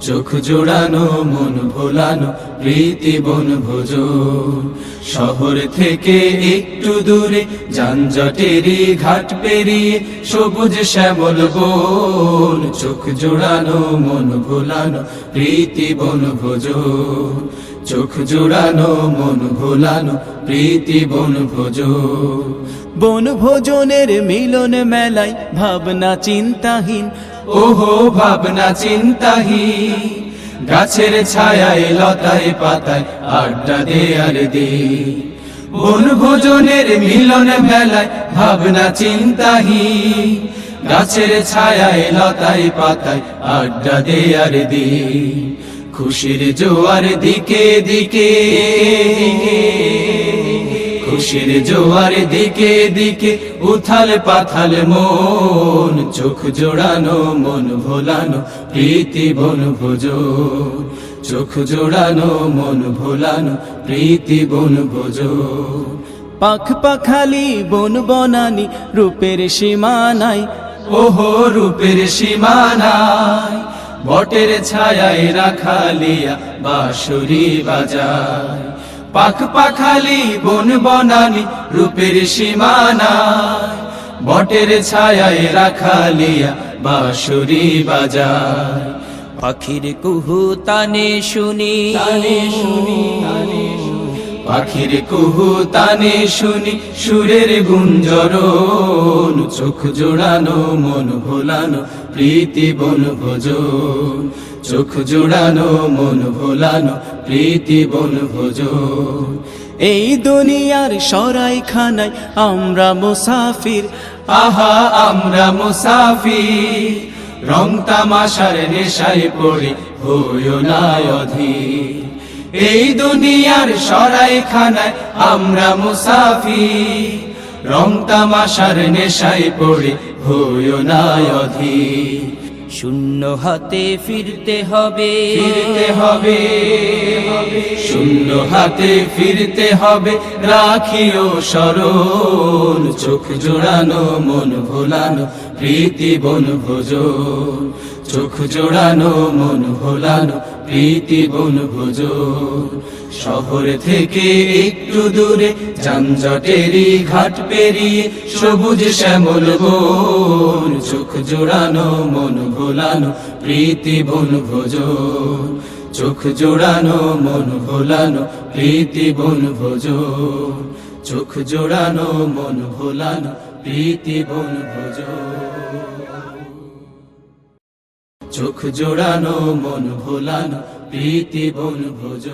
চোখ জোড়ানো, মন ভোলানো, প্রীতি বন ভোজ শহর থেকে একটু দূরে যানজটেরই ঘাট পেরিয়ে সবুজ শ্যামল বন। চোখ জোড়ানো, মন ভোলানো, প্রীতি বন ভোজ চোখ জোড়ানো, মন ভোলানো, প্রীতি বন ভোজ বন ভোজনের মিলন মেলায় ভাবনা চিন্তাহীন ওহো, ভাবনা চিন্তাহি। গাছের ছায়ায়, লতায়, পাতায় আড্ডা দে আর দে বন ভোজনের মিলন মেলায়, ভাবনা চিন্তাহি। গাছের ছায়ায়, লতায়, পাতায় আড্ডা দে আর দে খুশির জোয়ার দিকে দিকে। খুশির জোয়ার দিকে দিকে উথাল পাথাল মন, চোখ জোড়ানো, মন ভোলানো, প্রীতি বন ভোজ চোখ জোড়ানো, মন ভোলানো, প্রীতি বন ভোজ পাখ পাখালি, বন বনানি, রূপের সীমানায়। ওহো, রূপের সীমানায়। বটের ছায়ায় রাখালিয়া বাঁশুরি বাজায়। পাখ পাখালি বন বনানি রূপের সীমানায় বটের ছায়ায় রাখালিয়া বাঁশুরি বাজায়। পাখির কুহু তানে শুনি। শুনি পাখির কুহু তানে শুনি সুরের গুঞ্জরণ। চোখ জোড়ানো মন ভোলানো প্রীতি বন ভোজ চোখ জোড়ানো, মন ভোলানো, প্রীতি বন ভোজ এই দুনিয়ার সরাই খানায় আমরা মুসাফির, আহা, আমরা মুসাফির। রং তামাশার নেশায় পড়ি, হইও না অধীর। এই দুনিয়ার সরাই খানায় আমরা মুসাফির, রং তামাশার নেশায় পড়ে, হইও না অধীর। শূন্য হাতে ফিরতে হবে। ফিরতে হবে শূন্য হাতে ফিরতে হবে, রাখিও স্মরণ চোখ জোড়ানো, মন ভোলানো, প্রীতি বন ভোজ চোখ জোড়ানো, মন ভোলানো, প্রীতি বন ভোজ শহর থেকে একটু দূরে যানজটেরই ঘাট পেরিয়ে সবুজ শ্যামল বন, চোখ জোড়ানো, মন ভোলানো, প্রীতি বন ভোজ চোখ জোড়ানো, মন ভোলানো, প্রীতি বন ভোজ চোখ জোড়ানো, মন ভোলানো, প্রীতি বন ভোজ চোখ জোড়ানো মন ভোলানো প্রীতি বন ভোজ।